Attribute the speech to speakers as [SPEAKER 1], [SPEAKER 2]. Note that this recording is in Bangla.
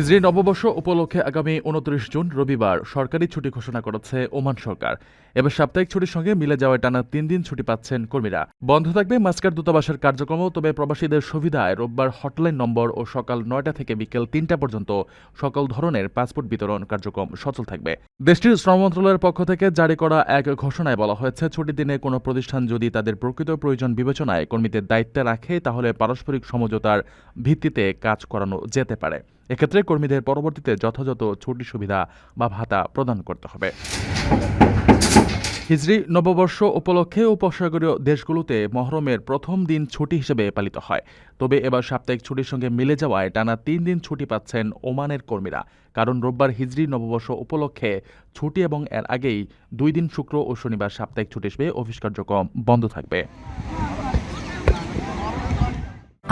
[SPEAKER 1] ইসরায়েল নববর্ষ উপলক্ষে আগামী উনত্রিশ জুন রবিবার সরকারি ছুটি ঘোষণা করেছে ওমান সরকার। এবার সাপ্তাহিক ছুটির সঙ্গে মিলে যাওয়ায় টানা তিন দিন ছুটি পাচ্ছেন কর্মীরা। বন্ধ থাকবে মাস্কার দূতাবাসের কার্যক্রম, তবে প্রবাসীদের সুবিধায় রোববার হটলাইন নম্বর ও সকাল নয়টা থেকে বিকেল তিনটা পর্যন্ত সকল ধরনের পাসপোর্ট বিতরণ কার্যক্রম সচল থাকবে। দেশটির শ্রম মন্ত্রণালয়ের পক্ষ থেকে জারি করা এক ঘোষণায় বলা হয়েছে, ছুটির দিনে কোনো প্রতিষ্ঠান যদি তাদের প্রকৃত প্রয়োজন বিবেচনায় কর্মীদের দায়িত্বে রাখে, তাহলে পারস্পরিক সমঝোতার ভিত্তিতে কাজ করানো যেতে পারে। এক্ষেত্রে কর্মীদের পরবর্তীতে যথাযথ ছুটি সুবিধা বা ভাতা প্রদান করতে হবে। হিজরি নববর্ষ উপলক্ষে উপসাগরীয় দেশগুলোতে মহরমের প্রথম দিন ছুটি হিসেবে পালিত হয়। তবে এবার সাপ্তাহিক ছুটির সঙ্গে মিলে যাওয়ায় টানা তিন দিন ছুটি পাচ্ছেন ওমানের কর্মীরা। কারণ রোববার হিজরি নববর্ষ উপলক্ষে ছুটি এবং এর আগেই দুই দিন শুক্র ও শনিবার সাপ্তাহিক ছুটি হিসেবে অফিস কার্যক্রম বন্ধ থাকবে।